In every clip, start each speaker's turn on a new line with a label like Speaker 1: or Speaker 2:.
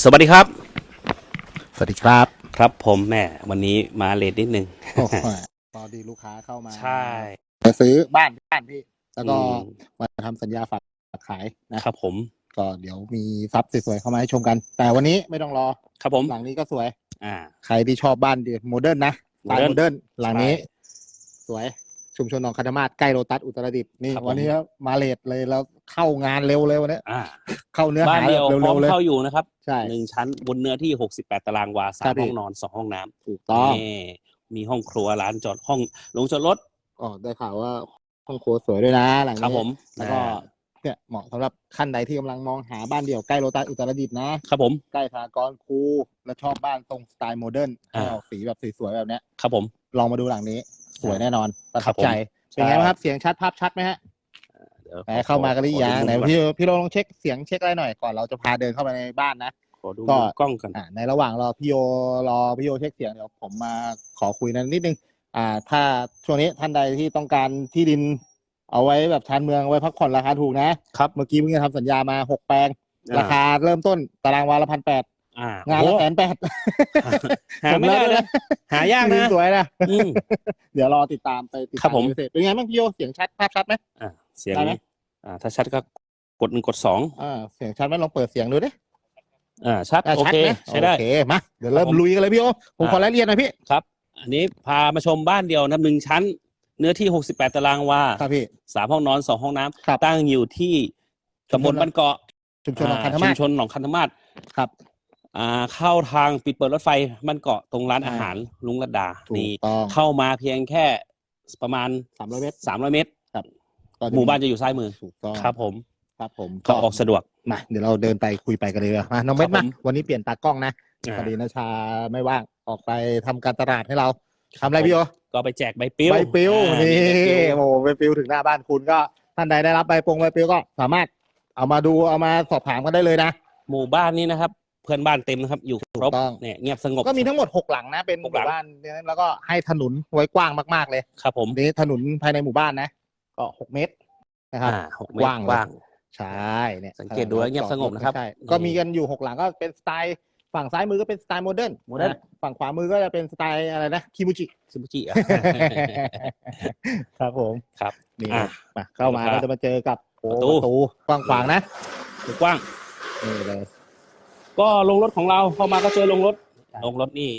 Speaker 1: สวัสดีครับ
Speaker 2: สวัสดีครับ
Speaker 1: ครับผมแม่วันนี้มาเลทนิดนึง
Speaker 2: โอ้โหพอดีลูกค้าเข้ามา
Speaker 1: ใช่
Speaker 2: มาซื้อบ้านบ้านพี่ แล้วก็
Speaker 1: อืม
Speaker 2: มาทำสัญญาฝากขายนะครับ
Speaker 1: ผม
Speaker 2: ก็เดี๋ยวมีทรัพย์สวยๆเข้ามาให้ชมกัน แต่วันนี้ไม่ต้องรอ
Speaker 1: ครับผม
Speaker 2: หลังนี้ก็สวย
Speaker 1: อ่า
Speaker 2: ใครที่ชอบบ้านดีโมเดิร์นนะสไตล์
Speaker 1: modern
Speaker 2: โมเดิร์นหลังนี้
Speaker 1: ใช่
Speaker 2: สวย ชุมชนหนองคาธมาศใกล้โรตัสอุตรดิตถ์นี่
Speaker 1: ครับผม
Speaker 2: วันนี้มาเลทเลยแล้วเข้างานเร็วเลยวันนี้
Speaker 1: อ่า
Speaker 2: เข้าเนื้อ
Speaker 1: บ้าน
Speaker 2: หา
Speaker 1: เดียว
Speaker 2: เร็
Speaker 1: พร้อ
Speaker 2: ว
Speaker 1: ม
Speaker 2: ๆเลย
Speaker 1: เข้าอยู่นะครับ
Speaker 2: ใช่
Speaker 1: หนึ่งชั้นบนเนื้อที่ 68 ตารางวาสา
Speaker 2: ครั
Speaker 1: ม
Speaker 2: บพี่
Speaker 1: ห้องนอนสองห้องน้
Speaker 2: ถูกำต้อง
Speaker 1: นี่มีห้องครัวร้านจอดห้องลงจอดรถ
Speaker 2: อ๋อได้ข่าวว่าห้องครัวสวยด้วยนะหลัง
Speaker 1: ครับ
Speaker 2: นี้
Speaker 1: ผม
Speaker 2: แล้วก็
Speaker 1: อ่า
Speaker 2: เนี่ยเหมาะสำหรับขั้นใดที่กำลังมองหาบ้านเดี่ยวใกล้โรตัสอุตรดิตถ์นะ
Speaker 1: ครับผม
Speaker 2: ใกล้สหกรณ์ครูและชอบบ้านทรงสไตล์โมเดิร์นให้
Speaker 1: อ่า
Speaker 2: ออกสีแบบสวยๆแบบเนี้ย
Speaker 1: ครับผม
Speaker 2: ลองมาดูหลังนี้ สวยแน่นอน ประ
Speaker 1: ครั
Speaker 2: ทั
Speaker 1: บบผม
Speaker 2: ใจ เป็นไง
Speaker 1: ใช่
Speaker 2: บ้างครับ เสียงชัดภาพชัดไหมฮะ
Speaker 1: ดี๋ยว
Speaker 2: ไหนเข้ามากันหรือยัง
Speaker 1: ข
Speaker 2: ไหน
Speaker 1: ดู
Speaker 2: พี่พี่โรลองเช็คเสียงเช็คอะไรหน่อยก่อนเราจะพาเดินเข้าไปในบ้านนะ
Speaker 1: ขอดู
Speaker 2: ก็
Speaker 1: กล้องกัน
Speaker 2: อ่าในระหว่างรอพี่โยรอพี่โยเช็คเสียงเดี๋ยวผมมาขอคุยนั้นนิดนึง อ่า ถ้าช่วงนี้ท่านใดที่ต้องการที่ดิน เอาไว้แบบชานเมืองไว้พักผ่อนราคาถูกนะ
Speaker 1: ครับ
Speaker 2: เมื่อกี้เพิ่งจะทำสัญญามาหกแปลง ราคาเริ่มต้นตารางวาละพันแปด
Speaker 1: อ่า งา
Speaker 2: นละ
Speaker 1: โอ้
Speaker 2: แสนแปด
Speaker 1: หาไม่ได้นะหายากนะ
Speaker 2: สวยนะ
Speaker 1: อืม
Speaker 2: เดี๋ยวรอติดตามไปติด
Speaker 1: ครั
Speaker 2: ตา
Speaker 1: บผม
Speaker 2: มพิเศษเป็นไงบ้างพี่โยเสียงชัดภาพชัดไหม
Speaker 1: อ่าเสียง
Speaker 2: ได้ไหม
Speaker 1: อ่าถ้าชัดก็กดหนึ่งกดสอง
Speaker 2: อ่าเสียงชัดไหมลองเปิดเสียงดูดิ
Speaker 1: อ่าชัด
Speaker 2: อ่า
Speaker 1: โอ
Speaker 2: ชัด
Speaker 1: เค
Speaker 2: ไหม
Speaker 1: ใช้ได้
Speaker 2: โอเคมาเดี๋ยวเริ่ม
Speaker 1: ครับผม
Speaker 2: ลุยกันเลยพี่โยผม
Speaker 1: อ่า
Speaker 2: ขอรายละเอียดหน่อยพี่
Speaker 1: ครับ อันนี้พามาชมบ้านเดียวนะหนึ่งชั้น เนื้อที่68ตารางวา
Speaker 2: ครับพี่
Speaker 1: สามห้องนอนสองห้องน้ำ
Speaker 2: ครับ
Speaker 1: ตั้งอยู่ที่ตำบลบ้านเกาะ
Speaker 2: ชุมชนหนองคันธ
Speaker 1: ชุ
Speaker 2: มามศ
Speaker 1: ชนหนองคันธมาศ
Speaker 2: ครับ
Speaker 1: อ่าเข้าทางปิดเปิดรถไฟบ้านเกาะตรงร้าน
Speaker 2: อ่า
Speaker 1: อาหารลุงระดา
Speaker 2: ถู
Speaker 1: นี่
Speaker 2: กต้อง
Speaker 1: เข้ามาเพียงแค่ประมาณ
Speaker 2: สามร้อยเมตร
Speaker 1: 300เมตร
Speaker 2: ก็จะ
Speaker 1: หมู่บ้านจะอยู่ซ้ายมือ
Speaker 2: ถูกต้อง
Speaker 1: ครับผม
Speaker 2: ครับผม
Speaker 1: ก็ออกสะดวก
Speaker 2: มาเดี๋ยวเราเดินไปคุยไปกันเลยดีกว่ามาน้องเม็ด
Speaker 1: ครั
Speaker 2: มา
Speaker 1: บผม
Speaker 2: วันนี้เปลี่ยนตากล้องนะ
Speaker 1: อ่า
Speaker 2: พอดีนะชาไม่ว่างออกไปทำการตลาดให้เราทำอะไรพี่โย
Speaker 1: ก็ไปแจกใบปลิว
Speaker 2: ใบปลิว
Speaker 1: อ่า
Speaker 2: นี่
Speaker 1: มีใบปลิว
Speaker 2: โอ้ใบปลิวถึงหน้าบ้านคุณก็ท่านใดได้รับใบปงใบปลิวก็สามารถเอามาดูเอามาสอบถามกันได้เลยนะ
Speaker 1: หมู่บ้านนี้นะครับ เพื่อนบ้านเต็มนะครับ อยู่ครบ
Speaker 2: ถูกต้อง
Speaker 1: เนี่ยเงียบสงบ
Speaker 2: ก็มีทั้งหมดหกหลังนะ เป็นห
Speaker 1: ห
Speaker 2: มู่
Speaker 1: กหลัง
Speaker 2: บ้านเนี่ยแล้วก็ให้ถนนไว้กว้างมากๆเลย
Speaker 1: ครับผม
Speaker 2: นี่ถนนภายในหมู่บ้านนะ ก็หกเมตรนะครับ
Speaker 1: อ่าหกเมตร
Speaker 2: กว้างเลย
Speaker 1: กว้าง
Speaker 2: ใช่เนี่ย
Speaker 1: สังเกตดูแล้วเงียบสงบนะครับ
Speaker 2: ใช่
Speaker 1: นี่
Speaker 2: ก็มีกันอยู่หกหลังก็เป็นสไตล์ฝั่งซ้ายมือก็เป็นสไตล์โมเดิร์น
Speaker 1: โมเดิร์น
Speaker 2: นะฝั่งขวามือก็จะเป็นสไตล์อะไรนะคิมูจิ
Speaker 1: ซูบูจิอะ
Speaker 2: ครับผม
Speaker 1: ครับ
Speaker 2: นี่
Speaker 1: อะ
Speaker 2: มาเข้ามา
Speaker 1: ครับ
Speaker 2: ก็จะมาเจอกับโอ้
Speaker 1: ประตู
Speaker 2: ประตูกว้างขวางนะ
Speaker 1: กว้าง
Speaker 2: นี่เลย
Speaker 1: ก็ลงรถของเราเข้ามาก็เจอลงรถลงรถนี่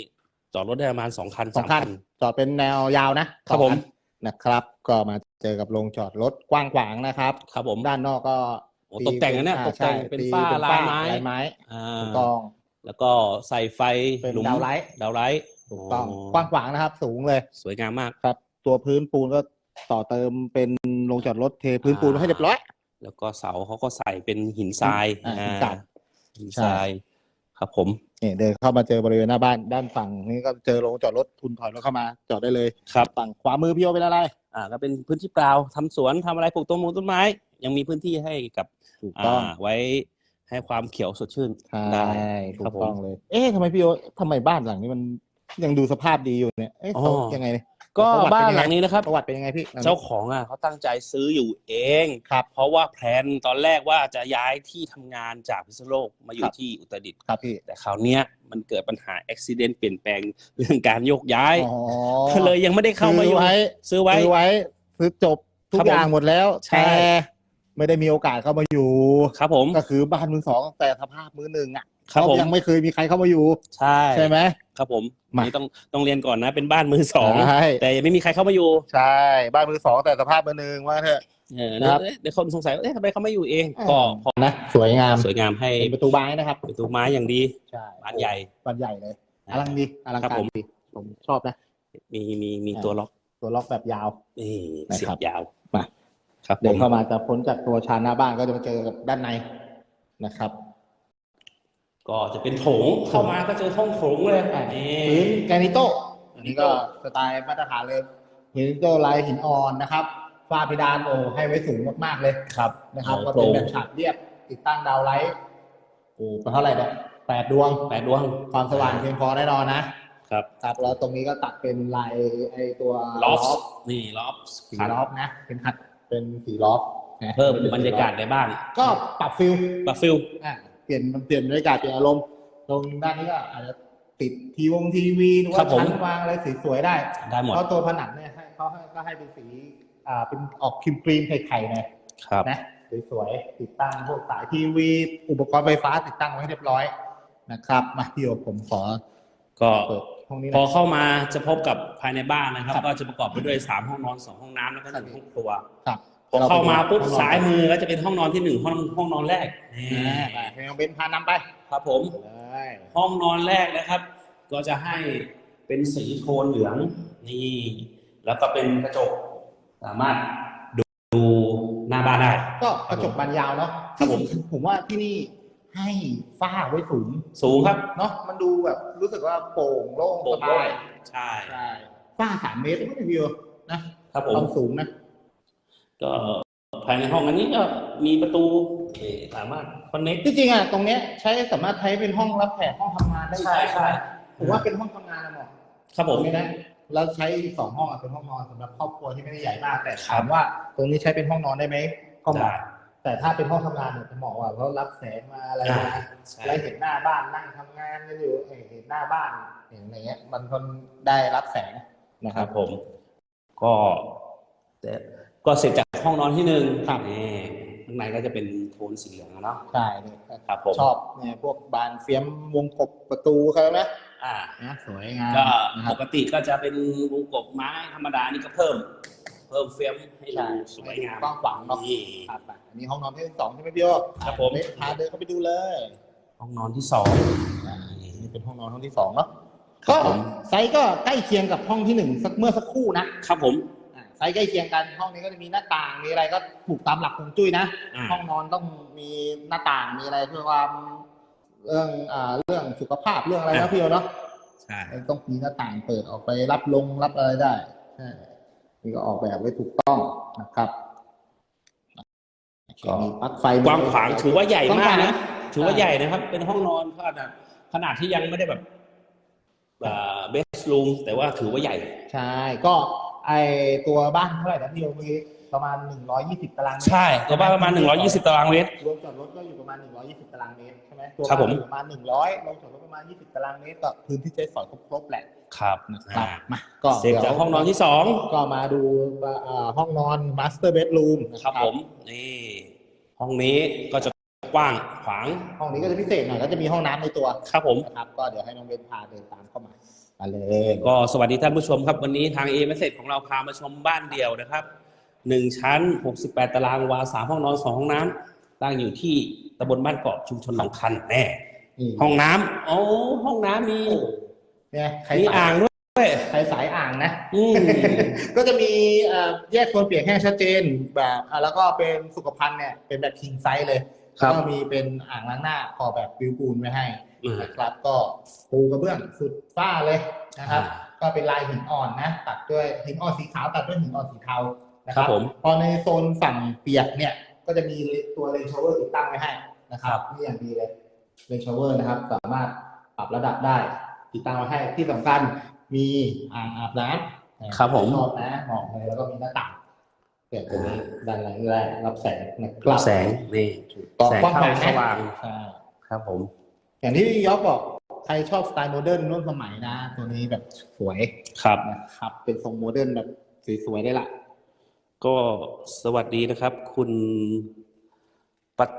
Speaker 1: จอดรถได้ประมาณสองคัน
Speaker 2: สองคัน จอดเป็นแนวยาวนะครับ
Speaker 1: ผม
Speaker 2: สองคันนะครับ ก็มาเจอกับโรงจอดรถกว้างขวางนะครับ
Speaker 1: ครับผม
Speaker 2: ด้านนอกก็
Speaker 1: โอ้ตกแต่งนะเนี่ย
Speaker 2: อ่า
Speaker 1: ตกแต่ง
Speaker 2: ใช่
Speaker 1: เป็น
Speaker 2: ตี
Speaker 1: ฝ้าลายไม้
Speaker 2: ลายไม้
Speaker 1: อ่า
Speaker 2: ถูกต้อง
Speaker 1: แล้วก็ใส่ไฟ
Speaker 2: เป็น
Speaker 1: หลุม
Speaker 2: ดาวไลท์
Speaker 1: ดาวไลท์
Speaker 2: ถูกต้อง
Speaker 1: โก
Speaker 2: ว้างขวางนะครับ สูงเลย
Speaker 1: สวยงามมาก
Speaker 2: ครับ ตัวพื้นปูนก็ต่อเติมเป็นโรงจอดรถเทพื้นปูนไว้ให้เรียบร้อย
Speaker 1: แล้วก็เสาเขาก็ใส่เป็นหินทราย
Speaker 2: อ่าหินทราย
Speaker 1: หินทรายครับผม
Speaker 2: นี่เดินเข้ามาเจอบริเวณหน้าบ้านด้านฝั่งนี้ก็เจอโรงจอดรถคุณถอยรถเข้ามาจอดได้เลย
Speaker 1: ครับ
Speaker 2: ฝั่งขวามือพี่โอเป็นอะไร
Speaker 1: อ่าก็เป็นพื้นที่เปล่าทำสวนทำอะไรปลูกต้นมงต้นไม้ ยังมีพื้นที่ให้กับ
Speaker 2: ถูกต้อง
Speaker 1: อ่าไว้ให้ความเขียวสดชื่น
Speaker 2: ใช่
Speaker 1: ได้
Speaker 2: ถู
Speaker 1: ครับ
Speaker 2: ก
Speaker 1: ผม
Speaker 2: ต้องเลย เอ๊ะทำไมพี่โอทำไมบ้านหลังนี้มันยังดูสภาพดีอยู่เนี่ยเอ๊ะเขา
Speaker 1: อ๋อ
Speaker 2: ยังไงเนี่ย
Speaker 1: ก็
Speaker 2: ประวัติ
Speaker 1: บ้าน
Speaker 2: เป็นยังไง
Speaker 1: หลังนี้นะครับ
Speaker 2: ประวัติเป็นยังไงพี่หลังนี้
Speaker 1: เจ้าของอะเขาตั้งใจซื้ออยู่เอง
Speaker 2: ครับ
Speaker 1: เพราะว่าแพลนตอนแรกว่าจะย้ายที่ทำงานจากพิษณุโลกมาอ
Speaker 2: ค
Speaker 1: ยู่
Speaker 2: รับ
Speaker 1: ที่อุตรดิตถ์
Speaker 2: ครับพี่
Speaker 1: แต่คราวเนี้ยมันเกิดปัญหาอุบิเหตุเปลี่ยนแปลงเรื่องการโยกย้าย
Speaker 2: อ๋อ
Speaker 1: ก็เลยยังไม่ได้เข้ามาอยู่
Speaker 2: ซื้อไว้
Speaker 1: ซื้อไว้
Speaker 2: ซื้อไว้ซื้อจบทุ
Speaker 1: ครั
Speaker 2: ก
Speaker 1: บผม
Speaker 2: อย่างหมดแล้ว
Speaker 1: ใช่
Speaker 2: แต่ไม่ได้มีโอกาสเข้ามาอยู่
Speaker 1: ครับผม
Speaker 2: ก็คือบ้านมือสองแต่สภาพมือหนึ่งอะ
Speaker 1: ครับผม
Speaker 2: เขายังไม่เคยมีใครเข้ามาอยู่
Speaker 1: ใช่
Speaker 2: ใช่ไหม
Speaker 1: ครับผม
Speaker 2: มา
Speaker 1: นี่ต้องต้องเรียนก่อนนะ เป็นบ้านมือสอง
Speaker 2: ใช่
Speaker 1: แต่ยังไม่มีใครเข้ามาอยู่
Speaker 2: ใช่บ้านมือสองแต่สภาพมือหนึ่งว่าเถอะ
Speaker 1: เออ
Speaker 2: ครับ
Speaker 1: เดี๋ยวคนสงสัยว่าเอ๊ะทำไมเขาไม่อยู่เอง
Speaker 2: อ่า
Speaker 1: ก็พอ
Speaker 2: นะสวยงาม
Speaker 1: สวยงามให้
Speaker 2: เป็นประตูไม้นะครับ
Speaker 1: ประตูไม้อย่างดี
Speaker 2: ใช่
Speaker 1: บานใหญ่
Speaker 2: บานใหญ่เลยอลังดีอลัง
Speaker 1: ครับ
Speaker 2: การ
Speaker 1: ผม
Speaker 2: ดีผมชอบนะ
Speaker 1: มีมีมี
Speaker 2: อ่า
Speaker 1: ตัวล็อก
Speaker 2: ตัวล็อกแบบยาว
Speaker 1: นี่
Speaker 2: นะครับ
Speaker 1: เสียบยาว
Speaker 2: มา
Speaker 1: ครับผ
Speaker 2: เดิน
Speaker 1: ม
Speaker 2: เข้ามาจะพ้นจากตัวชานหน้าบ้านก็จะมาเจอกับด้านในนะครับ
Speaker 1: ก็จะเป็นโถงเข้ามาก็เจอห้องโถงเลยนี่
Speaker 2: พื้นแกรนิโต้อันนี้ก็สไตล์มาตรฐานเลยแกรนิโต้ลายหินอ่อนนะครับฝ้าเพดานโอ้ให้ไว้สูงมากๆเลย
Speaker 1: ครับ
Speaker 2: นะครับ
Speaker 1: โอ้
Speaker 2: ก็
Speaker 1: โปร่
Speaker 2: เป็น
Speaker 1: ง
Speaker 2: แบบฉาบเรียบติดตั้งดาวไลท์โอ้เท่าไหร่เนี่ยแปดดวง
Speaker 1: แปดดวง
Speaker 2: ความสว่างเพียงพอแน่นอนนะครับครับแล้วตรงนี้ก็ตัดเป็นลายไอตัว
Speaker 1: ล็อบ
Speaker 2: ฟ
Speaker 1: นี่ล็อบ
Speaker 2: สีล็อบนะเป็นขัดเป็นสีล็อบนะ
Speaker 1: เพิ่มบรรยากาศในบ้าน
Speaker 2: ก็ปรับฟิล
Speaker 1: ปรับฟิล
Speaker 2: อะ เปลี่ยนเปลี่ยนบรรยากาศเปลี่ยนอารมณ์ ตรงด้านนี้ก็อาจจะติดทีวงทีวีหรือ
Speaker 1: ครั
Speaker 2: ว่า
Speaker 1: บผม
Speaker 2: ชั้นวางอะไรสวยๆได้
Speaker 1: ได้หมด
Speaker 2: เพราะตัวผนังเนี่ยให้เขาให้ก็ให้เป็นสีอ่าเป็นออกครีมครีมๆไข่ๆหน่อย
Speaker 1: ครับ
Speaker 2: นะสวยๆติดตั้งพวกสายทีวี อุปกรณ์ไฟฟ้าติดตั้งไว้ให้เรียบร้อยนะครับ มาพี่โอผมขอ
Speaker 1: ก็
Speaker 2: เปิดห้องนี้ห
Speaker 1: พ
Speaker 2: น่
Speaker 1: อ
Speaker 2: อย
Speaker 1: เข้ามาจะพบกับภายในบ้านนะครับ
Speaker 2: ครับ
Speaker 1: ก็จะประกอบไปด้วยสามห้องนอนสองห้องน้ำแล้วก็หนึ่งห้องครัว
Speaker 2: ครับ
Speaker 1: พอเข้ามาปุ๊บ
Speaker 2: ห้องนอน
Speaker 1: ซ้ายมือก็จะเป็นห้องนอนที่หนึ่งห้องห้องนอนแรกนี่
Speaker 2: อ่าไปให้น้องเบนพานำไป
Speaker 1: ครับผม
Speaker 2: เลย
Speaker 1: ห้องนอนแรกนะครับ ก็จะให้เป็นสีโทนเหลืองนี่แล้วก็เป็นกระจกสามารถดูดูหน้าบ้านได้
Speaker 2: ก็กระจกบานยาวเนาะ
Speaker 1: ครับผม
Speaker 2: ที่ผมว่าที่นี่ให้ฝ้าไว้สูง
Speaker 1: สูงครับ
Speaker 2: เนาะมันดูแบบรู้สึกว่าโปร่งโล่ง
Speaker 1: โปร่
Speaker 2: ส
Speaker 1: งโล่
Speaker 2: บางย
Speaker 1: ใช่
Speaker 2: ใช่ฝ้าสามเมตรไม่ได้วิวนะครับ
Speaker 1: ผ
Speaker 2: ค
Speaker 1: ม
Speaker 2: วามสูงนะ
Speaker 1: ก็ภายในห้องอันนี้ก็มีประตูที่สามารถคอนเน็ก
Speaker 2: ที่จริงอะตรงเนี้ยใช้สามารถใช้เป็นห้องรับแขกห้องทำงานได้
Speaker 1: ใช่ใช่
Speaker 2: ผมว่าเป็นห้องทำงานนะหมอ
Speaker 1: ครับ
Speaker 2: ต
Speaker 1: ผ
Speaker 2: ร
Speaker 1: ม
Speaker 2: งนี้นะแล้วใช้อีกสองห้องอะเป็นห้องนอนสำหรับครอบครัวที่ไม่ได้ใหญ่มากแต่
Speaker 1: ครั
Speaker 2: ถา
Speaker 1: บ
Speaker 2: มว่า ตรงนี้ใช้เป็นห้องนอนได้ไหมก็เห
Speaker 1: ได้
Speaker 2: มาะแต่ถ้าเป็นห้องทำงานเนี่ยจะเหมาะว่าเขารับแสงมาอะไรมา
Speaker 1: ใช่
Speaker 2: แล้วเห็นหน้าบ้านนั่งทำงานกันอยู่เอ้ยเห็นหน้าบ้านเห็นอะไรเงี้ย มันคนได้รับแสงนะ
Speaker 1: ค
Speaker 2: ค
Speaker 1: รั
Speaker 2: รั
Speaker 1: บบผม ก็แต่ ก็เสร็จจากห้องนอนที่หนึ่ง
Speaker 2: ครับ
Speaker 1: นี่ข้างในก็จะเป็นโทนสีเหลืองอะเนาะ
Speaker 2: ใช่เนี่ย
Speaker 1: ครับผม
Speaker 2: ชอบเนี่ยพวกบานเฟียมวงกบประตูเขาไหม
Speaker 1: อ่า
Speaker 2: นะสวยงาม
Speaker 1: ก็
Speaker 2: นะค
Speaker 1: ป
Speaker 2: รับ
Speaker 1: กติก็จะเป็นวงกบไม้ธรรมดานี่ก็เพิ่ม เพิ่มเฟียมให้
Speaker 2: ใช่
Speaker 1: ดูสวยงาม
Speaker 2: กว้างขวางเนาะ
Speaker 1: นี่
Speaker 2: ครับอะอันนี้ห้องนอนที่สองใช่ไหมพี่โอ
Speaker 1: ครับผม
Speaker 2: เดี๋ยวพาเดินเข้าไปดูเลย
Speaker 1: ห้องนอนที่สอง
Speaker 2: อ่านี่เป็นห้องนอนห้องที่สองเนาะ
Speaker 1: ครั
Speaker 2: ก็
Speaker 1: บผม
Speaker 2: ไซส์ก็ใกล้เคียงกับห้องที่หนึ่งสักเมื่อสักครู่นะครับ
Speaker 1: ผม
Speaker 2: อ่าไซส์ใกล้เคียงกันห้องนี้ก็จะมีหน้าต่างมีอะไรก็ถูกตามหลักฮวงจุ้ยนะ
Speaker 1: อ่า
Speaker 2: ห้องนอนต้องมีหน้าต่างมีอะไรเพื่อความเรื่องอ่าเรื่องสุขภาพเรื่องอะไรนะพี่โอเนาะ
Speaker 1: ใช่
Speaker 2: ต้องมีหน้าต่างเปิดออกไปรับลงรับอะไรได้ใช่นี่ก็ออกแบบไว้ถูกต้องนะครับมีปลั๊กไฟ
Speaker 1: กว้างขวางถือว่าใหญ่มากนะถือว่า
Speaker 2: ใช่
Speaker 1: ใหญ่นะครับ เป็นห้องนอนขนาดขนาดที่ยังไม่ได้แบบเบสรูมแต่ว่าถือว่าใหญ่
Speaker 2: ใช่ ก็ ไอตัวบ้านเท่าไหร่นะพี่โอเมื่อกี้ประมาณหนึ่งร้อยยี่สิบตารางเมตร
Speaker 1: ใช่ ตัวบ้านประมาณ 120 ตารางเมตร
Speaker 2: รวมจอดรถก็อยู่ประมาณหนึ่งร้อยยี่สิบตารางเมตรใช่ไหมตัว
Speaker 1: ครับผมา
Speaker 2: นอยู่ประมาณหนึ่งร้อยลงจอดรถประมาณยี่สิบตารางเมตรก็พื้นที่ใช้สอยครบๆแหละ
Speaker 1: ครับ
Speaker 2: นะครับ
Speaker 1: อ่า
Speaker 2: มาก็
Speaker 1: เสร็จจากห้องนอนที่สอง
Speaker 2: ก็มาดูอ่าห้องนอนมาสเตอร์เบดรูม
Speaker 1: ครับผม นี่ ห้องนี้ก็จะกว้างขวาง
Speaker 2: ห้องนี้ก็จะพิเศษหน่อยก็จะมีห้องน้ำในตัว
Speaker 1: ครับผม
Speaker 2: นะครับก็เดี๋ยวให้น้องเบนพาเดินตามเข้ามา มาเลย
Speaker 1: ก็สวัสดีท่านผู้ชมครับ วันนี้ทางเอเมสเซจของเราพามาชมบ้านเดี่ยวนะครับหนึ่งชั้น 68 ตารางวาสามห้องนอนสองห้องน้ำตั้งอยู่ที่ตำบลบ้านเกาะชุมชนหนองคันแน่
Speaker 2: นี่
Speaker 1: ห้องน้ำโอ้ห้องน้ำมี
Speaker 2: เนี่ยใคร
Speaker 1: มี
Speaker 2: สาย
Speaker 1: อ่างด้วย
Speaker 2: ใครสายอ่างนะ
Speaker 1: อืม
Speaker 2: ก็จะมีเอ่อแยกโซนเปียกแห้งชัดเจนแบบอะแล้วก็เป็นสุขภัณฑ์เนี่ยเป็นแบบคิงไซส์เลย
Speaker 1: ครับ
Speaker 2: ก็มีเป็นอ่างล้างหน้าขอแบบวิวปูนไว้ให้
Speaker 1: อืม
Speaker 2: นะครับ ก็ปูกระเบื้องสุดฟ้าเลยนะครับ
Speaker 1: อ่า
Speaker 2: ก็เป็นลายหินอ่อนนะ ตัดด้วยหินอ่อนสีขาวตัดด้วยหินอ่อนสีเทานะค
Speaker 1: ครั
Speaker 2: รับบ
Speaker 1: ผม
Speaker 2: พอในโซนฝั่งเปียกเนี่ย ก็จะมีตัวเลนชาวเวอร์ติดตั้งไว้ให้นะครับนี่อย่างดีเลยเลนชาวเวอร์นะครับ สามารถปรับระดับได้ ติดตั้งไว้ให้ที่สำคัญมีอ่างอาบน้ำ
Speaker 1: ครับผม
Speaker 2: ชอบนะเหมาะเลยแล้วก็มีหน้าต่างเปิดตรงนี้ด้านหลังแรกรับแสงนะครับ
Speaker 1: รับแสงนี่
Speaker 2: ต่อ
Speaker 1: แสง
Speaker 2: กว้าง
Speaker 1: เข้า
Speaker 2: ขวาง
Speaker 1: สว่าง
Speaker 2: ใช่
Speaker 1: ครับผม
Speaker 2: อย่างที่ยอกบอกใครชอบสไตล์โมเดิร์นร่วมสมัยนะ ตัวนี้แบบสวย
Speaker 1: ครับ
Speaker 2: นะครับ เป็นทรงโมเดิร์นแบบสวยๆได้ละ
Speaker 1: ก็สวัสดีนะครับ คุณปัด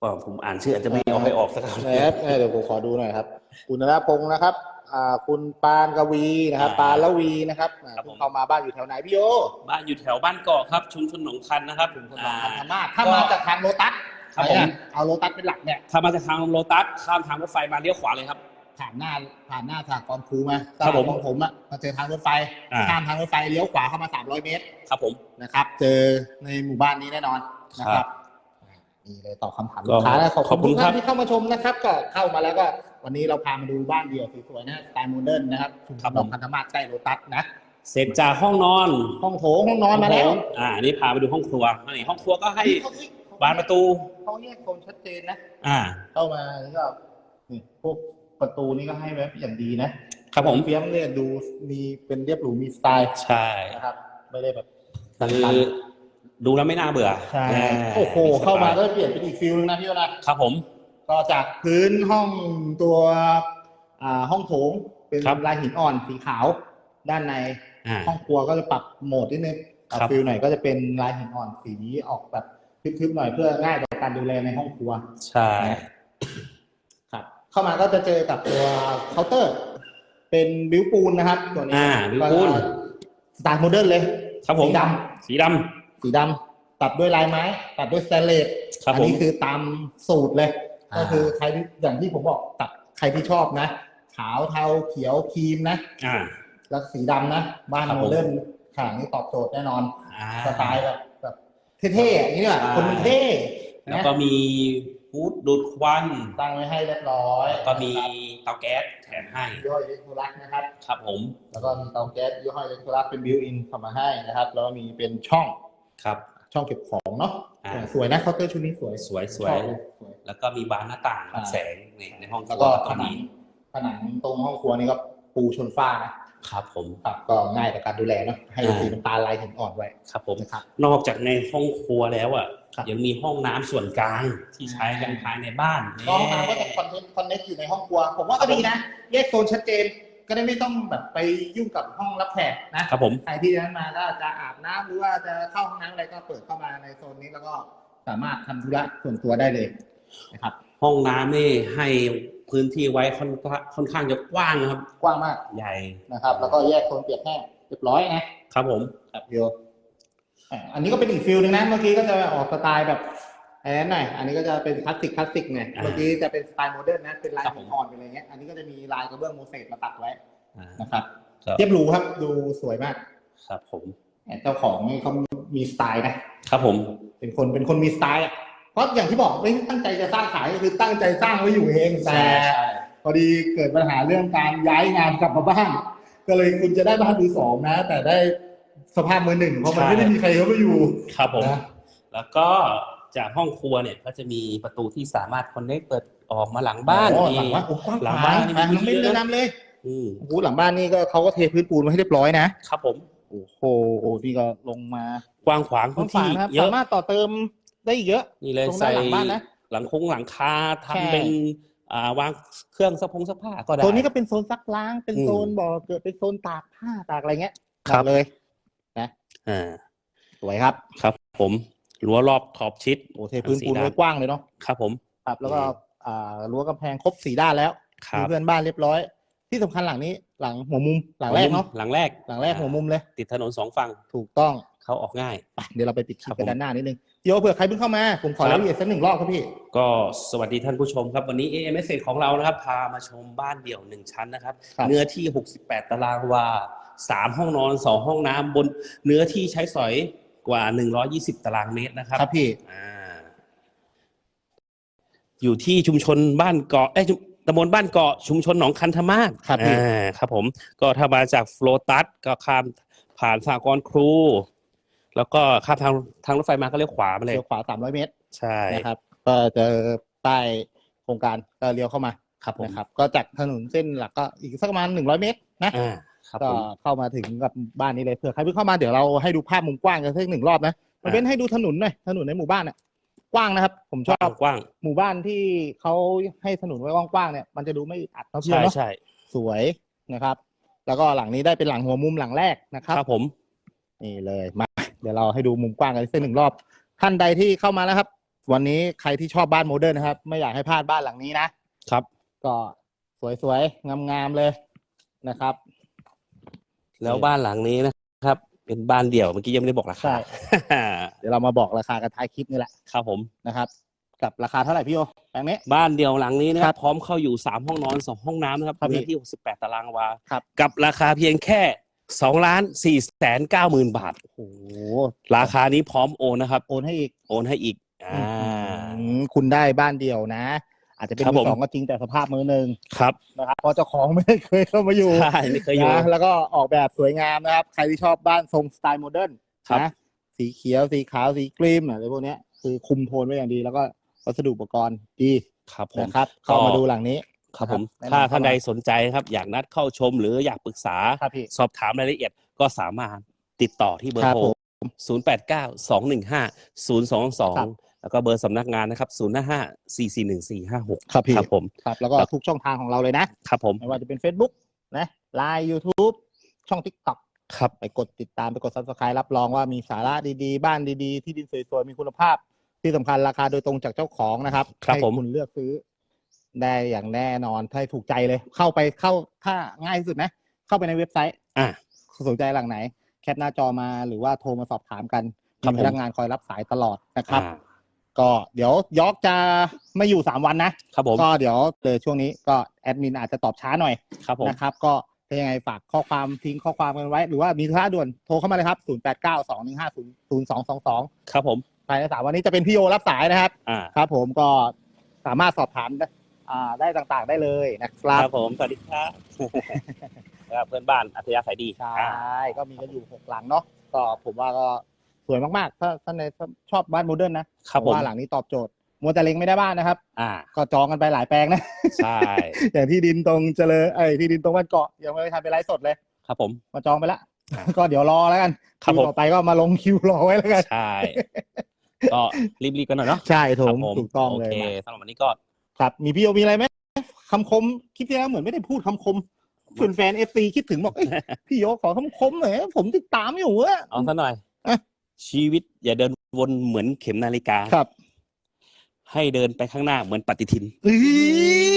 Speaker 1: เอ่อผมอ่านชื่ออาจจะไม่เอาให้ออกสักค
Speaker 2: นะครับเออเดี๋ยวผมขอดูหน่อยครับ คุณนรพงศ์นะครับอ่าคุณปานกวีนะครับปานละวีนะครับอ่าเพิ่งเข้ามาบ้านอยู่แถวไหนพี่โย
Speaker 1: บ้านอยู่แถวบ้านเกาะครับ ชุมชนหนองคันนะครับ
Speaker 2: คุณ
Speaker 1: อ่า
Speaker 2: ปานธรรมาศถ้ามาจากทางโลตัส
Speaker 1: ครับผม
Speaker 2: เนี่ยเอาโลตัสเป็นหลักเนี่ย
Speaker 1: ถ้ามาจากทางโลตัสข้ามทางรถไฟมาเลี้ยวขวาเลยครับ
Speaker 2: ผ่านหน้าผ่านหน้าสากรณ์ครูมา
Speaker 1: ครับผม
Speaker 2: ของผมอะมาเจอทางรถไฟ
Speaker 1: อ่า
Speaker 2: ข้ามทางรถไฟเลี้ยวขวาเข้ามา 300 เมตร
Speaker 1: ครับผม
Speaker 2: นะครับ เจอในหมู่บ้านนี้แน่นอนนะค
Speaker 1: ครั
Speaker 2: รับบนี่เลยตอบคำถาม
Speaker 1: ก็
Speaker 2: ลูกค้านะขอบ
Speaker 1: ขอบคุ
Speaker 2: คุณ
Speaker 1: ณ
Speaker 2: ทุก
Speaker 1: ครั
Speaker 2: ท่า
Speaker 1: บ
Speaker 2: นที่เข้ามาชมนะครับ ก็เข้ามาแล้วก็วันนี้เราพามาดูบ้านเดี่ยวสวยๆนะสไตล์โมเดิร์นนะครับชุมชนหนองคันธมาศใกล้โลตัสนะ
Speaker 1: เสร็จจากห้องนอน
Speaker 2: ห้องโถงห้องนอนมาแล้ว
Speaker 1: อ่าอันนี่พาไปดูห้องครัวอันนี้ห้องครัวก็ให้
Speaker 2: เขาเฮ้ย
Speaker 1: บานประตู
Speaker 2: เขาแยกโซนชัดเจนนะ
Speaker 1: อ่า
Speaker 2: เข้ามานี่ก็นี่พวกประตูนี่ก็ให้ไว้อย่างดีนะครับ
Speaker 1: ผม
Speaker 2: เฟียมเนี่ยดูมีเป็นเรียบหรูมีสไตล์
Speaker 1: ใช่
Speaker 2: นะครับ ไม่ได้แบบ
Speaker 1: คือดูแล้วไม่น่าเบื่อ
Speaker 2: ใช่
Speaker 1: แน่
Speaker 2: โอ้โห เข้ามาก็เปลี่ยนเป็นอีกฟิลนึงนะพี่วนะครับ
Speaker 1: ผม
Speaker 2: ก็จากพื้นห้องตัวอ่าห้องโถงเป็น
Speaker 1: ครับ
Speaker 2: ลายหินอ่อนสีขาวด้านใน
Speaker 1: อ่า
Speaker 2: ห้องครัวก็จะปรับโหมดนิดนึงปรับ
Speaker 1: ครับ
Speaker 2: ฟิลหน่อยก็จะเป็นลายหินอ่อนสีออกแบบ ทึบๆหน่อยเพื่อง่ายต่อการดูแลในห้องครัว
Speaker 1: ใช่
Speaker 2: ครับ เข้ามาก็จะเจอกับตัวเคาน์เตอร์ เป็นบิวปูนนะครับ ตัวนี้
Speaker 1: อ่าบิวปูน
Speaker 2: ก็สไตล์โมเดิร์นเลย
Speaker 1: ครับผม
Speaker 2: สีด
Speaker 1: สีดำำ
Speaker 2: สีดำตัดด้วยลายไม้ ตัดด้วยสแตนเลส
Speaker 1: ครับ
Speaker 2: อันี้
Speaker 1: ผม
Speaker 2: คือตามสูตรเลย
Speaker 1: อ่า
Speaker 2: ก็คือใครที่อย่างที่ผมบอกตัดใครที่ชอบนะ ขาวเทาเขียวครีมนะ
Speaker 1: อ่า
Speaker 2: แล้วสีดำนะ บ้าน
Speaker 1: ครับผม
Speaker 2: โมเดิร์นขางนี้ตอบโจทย์แน่นอน
Speaker 1: อ่า
Speaker 2: สไตล์แบบแบบ เท่ๆอย่างนี้ดีกว่า
Speaker 1: ใช่
Speaker 2: คนมันเท่
Speaker 1: แล้ว
Speaker 2: นะ
Speaker 1: ก็มีฮูดดูดควัน
Speaker 2: ตั้งไว้ให้เรียบร้อย
Speaker 1: ก็มีเตาแก๊สแถมให้
Speaker 2: ย่อยอิเล็กโทรลักนะครับ
Speaker 1: ครับผม
Speaker 2: แล้วก็มีเตาแก๊สยี่ห้ออิเล็กโทรลักเป็นบิวอินเข้ามาให้นะครับ แล้วก็มีเป็นช่อง
Speaker 1: ครับ
Speaker 2: ช่องเก็บของเนาะ
Speaker 1: อ่า
Speaker 2: สวยนะเคาน์เตอร์ชุดนี้สวย
Speaker 1: สวยสวย
Speaker 2: ชอบเลยสวย
Speaker 1: แล้วก็มีบานหน้าต่างรับ
Speaker 2: อ่า
Speaker 1: แสงในในห้องค
Speaker 2: แล้ว
Speaker 1: รั
Speaker 2: ก็
Speaker 1: ว
Speaker 2: ผ
Speaker 1: ก็
Speaker 2: นั
Speaker 1: มี
Speaker 2: งผนังตรงห้องครัวนี่ก็ปูชนฝ้านะ ครับ
Speaker 1: ผม
Speaker 2: ครับก็ง่ายต่อการดูแลเนาะให้
Speaker 1: อ่า
Speaker 2: สีน้ำตาลลายหินอ่อนไว้
Speaker 1: ครับผม
Speaker 2: นะครับ
Speaker 1: นอกจากในห้องครัวแล้วอะ
Speaker 2: ครับ
Speaker 1: ยังมีห้องน้ำส่วนกลางที่ใช้กันภายในบ้าน
Speaker 2: ก็ห้องน้ำก็จะคอนเทนต์คอนเนคอยู่ในห้องครัว ผมว่าก็ดีนะแยกโซนชัดเจนก็ได้ไม่ต้องแบบไปยุ่งกับห้องรับแขกนะครับ
Speaker 1: ผม
Speaker 2: ใครที่นั้นมาก็จะอาบน้ำหรือว่าจะเข้าห้องน้ำอะไรก็เปิดเข้ามาในโซนนี้แล้วก็สามารถทำธุระส่วนตัวได้เลยนะครับ
Speaker 1: ห้องน้ำนี่ให้ พื้นที่ไว้ค่อนข้างค่อนข้างจะกว้างนะครับ
Speaker 2: กว้างมาก
Speaker 1: ใหญ่
Speaker 2: นะครับ แล้วก็แยกโซนเปียกแห้งเรียบร้อยนะครับ
Speaker 1: ผม
Speaker 2: ครับเดียวอะอันนี้ก็เป็นอีกฟิลหนึ่งนะเมื่อกี้ก็จะออกสไตล์แบบแอนหน่อยอันนี้ก็จะเป็นคลาสสิกคลาสสิกไง
Speaker 1: อ่า
Speaker 2: เมื่อกี้จะเป็นสไตล์โมเดิร์นนะเป็นลาย
Speaker 1: ครับผ
Speaker 2: หิ
Speaker 1: ม
Speaker 2: นอ่อนเป็นอะไรเงี้ยอันนี้ก็จะมีลายกระเบื้องโมเสกมาตัดไว้
Speaker 1: อ่า
Speaker 2: นะครับ
Speaker 1: ครับ
Speaker 2: เรียบหรูครับดูสวยมาก
Speaker 1: ครับผม
Speaker 2: เจ้าของนี่เขามีสไตล์นะครับ
Speaker 1: ผม
Speaker 2: เป็นคนเป็นคนมีสไตล์อะ เพราะอย่างที่บอกไม่ตั้งใจจะสร้างขายก็คือตั้งใจสร้างไว้อยู่เองแต่พอดีเกิดปัญหาเรื่องการย้ายงานกลับมาบ้านก็เลยคุณจะได้บ้านมือสองนะ แต่ได้สภาพมือหนึ่งเพราะมัน
Speaker 1: ใช่
Speaker 2: ไม่ได้มีใครเขาไปอยู่
Speaker 1: ครับผม
Speaker 2: นะ
Speaker 1: แล้วก็จากห้องครัวเนี่ยก็จะมีประตูที่สามารถคอนเนคเปิดออกมาหลังบ้าน
Speaker 2: โอ้
Speaker 1: นี่
Speaker 2: หลังบ้านโอ้กว้าง
Speaker 1: หลัง
Speaker 2: ขว
Speaker 1: บ้าน
Speaker 2: ง
Speaker 1: นี่
Speaker 2: มา
Speaker 1: มี
Speaker 2: น้องเบน
Speaker 1: เยอะ
Speaker 2: แนะนำเลย
Speaker 1: อืม
Speaker 2: โอ้โหหลังบ้านนี่ก็เขาก็เทพื้นปูนไว้ให้เรียบร้อยนะครับ
Speaker 1: ผม
Speaker 2: โอ้โหโอ้นี่ก็ลงมาก
Speaker 1: ว้างขวาง
Speaker 2: ต้
Speaker 1: พื้
Speaker 2: น
Speaker 1: น
Speaker 2: ฝา
Speaker 1: ที่
Speaker 2: นะครับ
Speaker 1: เยอะ
Speaker 2: สามารถต่อเติม ได้อีกเยอะ
Speaker 1: นี่เลย
Speaker 2: ตรง
Speaker 1: ใส่
Speaker 2: ด้านหลังบ้านนะ
Speaker 1: หลังคงหลังคา
Speaker 2: ใช่
Speaker 1: ทำเป็นอ่าวางเครื่องซักพงซักผ้าก็ได้
Speaker 2: โซนนี้ก็เป็นโซนซักล้าง เป็น
Speaker 1: อืม
Speaker 2: โซนบ่อเกิดเป็นโซนตากผ้าตากอะไรเงี้ย
Speaker 1: ครับ
Speaker 2: หมดเลย
Speaker 1: อ่า
Speaker 2: สวยครับ
Speaker 1: ครับ ผมรั้วรอบขอบชิด
Speaker 2: โอ้เทพื้นปูน
Speaker 1: สีดำ
Speaker 2: ไว้กว้างเลยเนาะ
Speaker 1: ครับผม
Speaker 2: ครับแล้วก็
Speaker 1: อืม
Speaker 2: อ่ารั้วกำแพงครบสีด้านแล้ว
Speaker 1: ครั
Speaker 2: มี
Speaker 1: บ
Speaker 2: เพื่อนบ้านเรียบร้อย ที่สำคัญหลังนี้หลังหัวมุมหลังแรกเนาะ
Speaker 1: หลังแรก
Speaker 2: หลังแรกหัวมุมเลย
Speaker 1: ติดถนนสองฝั่ง
Speaker 2: ถูกต้อง
Speaker 1: เขาออกง่าย
Speaker 2: ไปเดี๋ยวเราไปปิดคลิ
Speaker 1: ครั
Speaker 2: ป
Speaker 1: บ
Speaker 2: กัน
Speaker 1: ผม
Speaker 2: ด้านหน้านิดนึง เดี๋ยวเผื่อใครเพิ่งเข้ามา ผมขอ
Speaker 1: ครั
Speaker 2: รา
Speaker 1: บ
Speaker 2: ยละเอียดสักหนึ่งรอบครับพี่
Speaker 1: ก็สวัสดีท่านผู้ชมครับ วันนี้ AMS ของเรานะครับ พามาชมบ้านเดี่ยวหนึ่งชั้นนะครับ
Speaker 2: ครับ
Speaker 1: เนื้อที่ 68 ตารางวาสามห้องนอนสองห้องน้ำบนเนื้อที่ใช้สอยกว่า 120 ตารางเมตรนะครับ
Speaker 2: ครับพี่
Speaker 1: อ่าอยู่ที่ชุมชนบ้านเกาะเอ้ยชุมตำบลบ้านเกาะชุมชนหนองคันธมาศ
Speaker 2: ครับพี่
Speaker 1: อ่าครับผม ก็ถ้ามาจากโฟลตัสก็ข้ามผ่านสากรณ์ครู แล้วก็ข้ามทางทางรถไฟมาก็เลี้ยวขวามาเลย
Speaker 2: เลี้ยวขวา300เมตร
Speaker 1: ใช่
Speaker 2: นะครับก็เจอป้ายโครงการก็เลี้ยวเข้ามา
Speaker 1: ครับผม
Speaker 2: นะครับ ก็จากถนนเส้นหลักก็อีกสักประมาณ100เมตรนะ
Speaker 1: อ่าครับ
Speaker 2: ก็
Speaker 1: ผม
Speaker 2: เข้ามาถึงกับบ้านนี้เลยเผื่อใครเพิ่งเข้ามาเดี๋ยวเราให้ดูภาพมุมกว้างกันสักหนึ่งรอบนะมันเป็นให้ดูถนนหน่อยถนนในหมู่บ้านอะกว้างนะครับ ผมชอบ
Speaker 1: กว้าง
Speaker 2: หมู่บ้านที่เขาให้ถนนไว้กว้างๆเนี่ย มันจะดูไม่อัดเนาะพี่
Speaker 1: ใช่
Speaker 2: เนาะ
Speaker 1: ใช่
Speaker 2: สวยนะครับ แล้วก็หลังนี้ได้เป็นหลังหัวมุมหลังแรกนะครับ
Speaker 1: ครับผม
Speaker 2: นี่เลยมา เดี๋ยวเราให้ดูมุมกว้างกันสักหนึ่งรอบ ท่านใดที่เข้ามาแล้วครับ วันนี้ใครที่ชอบบ้านโมเดิร์นนะครับ ไม่อยากให้พลาดบ้านหลังนี้นะ
Speaker 1: ครับ
Speaker 2: ก็สวยๆงามๆเลยนะครับ
Speaker 1: แล้วบ้านหลังนี้นะครับ เป็นบ้านเดี่ยวเมื่อกี้ยังไม่ได้บอกรา
Speaker 2: ใช่
Speaker 1: คา
Speaker 2: เดี๋ยวเรามาบอกราคากันท้ายคลิปนี่แหละ
Speaker 1: ครับผม
Speaker 2: นะครับกับราคาเท่าไหร่พี่โอแปลงนี้
Speaker 1: บ้านเดี่ยวหลังนี้นะค
Speaker 2: ครั
Speaker 1: รับบพร้อมเข้าอยู่สามห้องนอนสองห้องน้ำนะครับ
Speaker 2: ครับ
Speaker 1: เนื้อ
Speaker 2: พี่
Speaker 1: ที่ 68 ตารางวา
Speaker 2: ครับ
Speaker 1: กับราคาเพียงแค่ 2ล้าน4แสน9หมื่นบาท
Speaker 2: โอ้โห
Speaker 1: ราคานี้พร้อมโอนนะครับ
Speaker 2: โอนให้อีก
Speaker 1: โอนให้อีก อ่า
Speaker 2: อืมคุณได้บ้านเดียวนะ อาจจะเป็น
Speaker 1: ครับ
Speaker 2: มื
Speaker 1: ผ
Speaker 2: อ
Speaker 1: ม
Speaker 2: สองก็จริงแต่สภาพมือหนึ่ง
Speaker 1: ครับ
Speaker 2: นะครับเพราะเจ้าของไม่ได้เคยเข้ามาอยู่
Speaker 1: ใช่ไม่เคยอยู่
Speaker 2: นะแล้วก็ออกแบบสวยงามนะครับ ใครที่ชอบบ้านทรงสไตล์โมเดิร์น
Speaker 1: ครับ
Speaker 2: นะสีเขียวสีขาวสีครีมอะไรพวกเนี้ยคือคุมโทนไว้อย่างดี แล้วก็วัสดุอุปกรณ์ดี
Speaker 1: ครับผม
Speaker 2: นะครับเข้ามาดูหลังนี้
Speaker 1: ครับผม
Speaker 2: แนะนำ
Speaker 1: ถ้า
Speaker 2: เข้ามา
Speaker 1: ท่านใดสนใจครับ อยากนัดเข้าชมหรืออยากปรึกษา
Speaker 2: ครับพี่
Speaker 1: สอบถามรายละเอียดก็สามารถติดต่อที่เบอ
Speaker 2: ครั
Speaker 1: ร์
Speaker 2: บ
Speaker 1: โทร
Speaker 2: ผม
Speaker 1: 0 8 9 2 1 5 0 2
Speaker 2: ครับ
Speaker 1: 2 แล้วก็เบอร์สำนักงานนะครับ 0 5 5 4 4 1 4 5 6
Speaker 2: ครับพี่
Speaker 1: ครับผม
Speaker 2: ครับ แล้วก็
Speaker 1: ครับ
Speaker 2: ทุกช่องทางของเราเลยนะ
Speaker 1: ครับผม
Speaker 2: ไม่ว่าจะเป็น Facebook นะ Line YouTube ช่อง TikTok
Speaker 1: ครับ
Speaker 2: ไปกดติดตามไปกด Subscribe รับรองว่ามีสาระดีๆ บ้านดีๆ ที่ดินสวยๆ มีคุณภาพ ที่สำคัญราคาโดยตรงจากเจ้าของนะครับ
Speaker 1: ครับ
Speaker 2: ให้
Speaker 1: ผม
Speaker 2: คุณเลือกซื้อ ได้อย่างแน่นอนถ้าถูกใจเลย เข้าไปเข้าถ้าง่ายที่สุดนะ เข้าไปในเว็บไซต์
Speaker 1: อ่า
Speaker 2: สนใจหลังไหน แคปหน้าจอมาหรือว่าโทรมาสอบถามกัน
Speaker 1: ครับ
Speaker 2: มี
Speaker 1: ผม
Speaker 2: พนักงานคอยรับสายตลอดนะครับ
Speaker 1: อ่า
Speaker 2: ก็เดี๋ยวยอกจะไม่อยู่สามวันนะ
Speaker 1: ครับผม
Speaker 2: ก็เดี๋ยวเลยช่วงนี้ก็แอดมินอาจจะตอบช้าหน่อย
Speaker 1: ครับผม
Speaker 2: นะครับ ก็ถ้ายังไงฝากข้อความทิ้งข้อความกันไว้ หรือว่ามีธุระด่วนโทรเข้ามาเลยครับ 0 8 9 2 1 5 0 0 2 2 2
Speaker 1: ครับผม
Speaker 2: ภายในสามวันนี้จะเป็นพี่โยรับสายนะครับ
Speaker 1: อ่า
Speaker 2: ครับผมก็สามารถสอบถามได้ อ่าได้ต่างๆได้เลยนะค
Speaker 1: ค
Speaker 2: รั
Speaker 1: รับบผมสวัสดีครับครับเพื่อนบ้านอัธยาศัยดี
Speaker 2: ใช่
Speaker 1: อ่า
Speaker 2: ก็มีกันอยู่หกหลังเนาะก็ผมว่าก็สวยมากๆ ถ้าท่านในชอบบ้านโมเดิร์นนะครับ
Speaker 1: ผม
Speaker 2: ว่าหลังนี้ตอบโจทย์มัวแต่เล็งไม่ได้บ้านนะครับ
Speaker 1: อ่า
Speaker 2: ก็จองกันไปหลายแปลงนะ
Speaker 1: ใช่
Speaker 2: อย่างที่ดินตรงเจริญไอ้ยที่ดินตรงบ้านเกาะยังไม่ได้ทำเป็นไลฟ์สดเลย
Speaker 1: ครับผม
Speaker 2: มาจองไปละก็เดี๋ยวรอแล้วกัน
Speaker 1: ครับ
Speaker 2: ว
Speaker 1: ผม
Speaker 2: ต่อไปก็มาลงคิวรอไว้แล้วกัน
Speaker 1: ใช่ก็รีบๆกันหน่อยเนาะ
Speaker 2: ใช่ถ
Speaker 1: ครั
Speaker 2: ม
Speaker 1: บผม
Speaker 2: ถูกต้อง
Speaker 1: โอ
Speaker 2: เลย
Speaker 1: เค
Speaker 2: นะ
Speaker 1: สำหรับวันนี้ก็
Speaker 2: ครับ มีพี่โยมีอะไรไหมคำคมคลิปที่แล้วเหมือนไม่ได้พูดคำคมส่วนแฟนเอฟซีคิดถึงบอกเอ้ยพี่โยขอคำคมหน่อยผมติดตามอยู่อะ
Speaker 1: เอาซะหน่อย
Speaker 2: อะ
Speaker 1: ชีวิตอย่าเดินวนเหมือนเข็มนาฬิกา
Speaker 2: ครับ
Speaker 1: ให้เดินไปข้างหน้าเหมือนปฏิทิน
Speaker 2: เอ้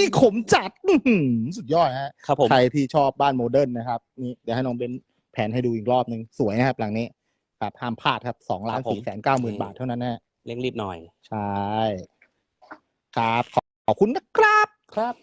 Speaker 2: ยขมจัดอื้อหือสุดยอดฮะ
Speaker 1: ครับผม
Speaker 2: ใครที่ชอบบ้านโมเดิร์นนะครับนี่เดี๋ยวให้น้องเบนแผนให้ดูอีกรอบหนึ่งสวยนะครับหลังนี้ครับห้ามพลาดครับสองล้านสี่แสนเก้าหมื่นบาทเท่านั้นนะฮะ
Speaker 1: เร่งรีบหน่อย
Speaker 2: ใช่ ครับขอบข อบคุณนะครับ
Speaker 1: ครับ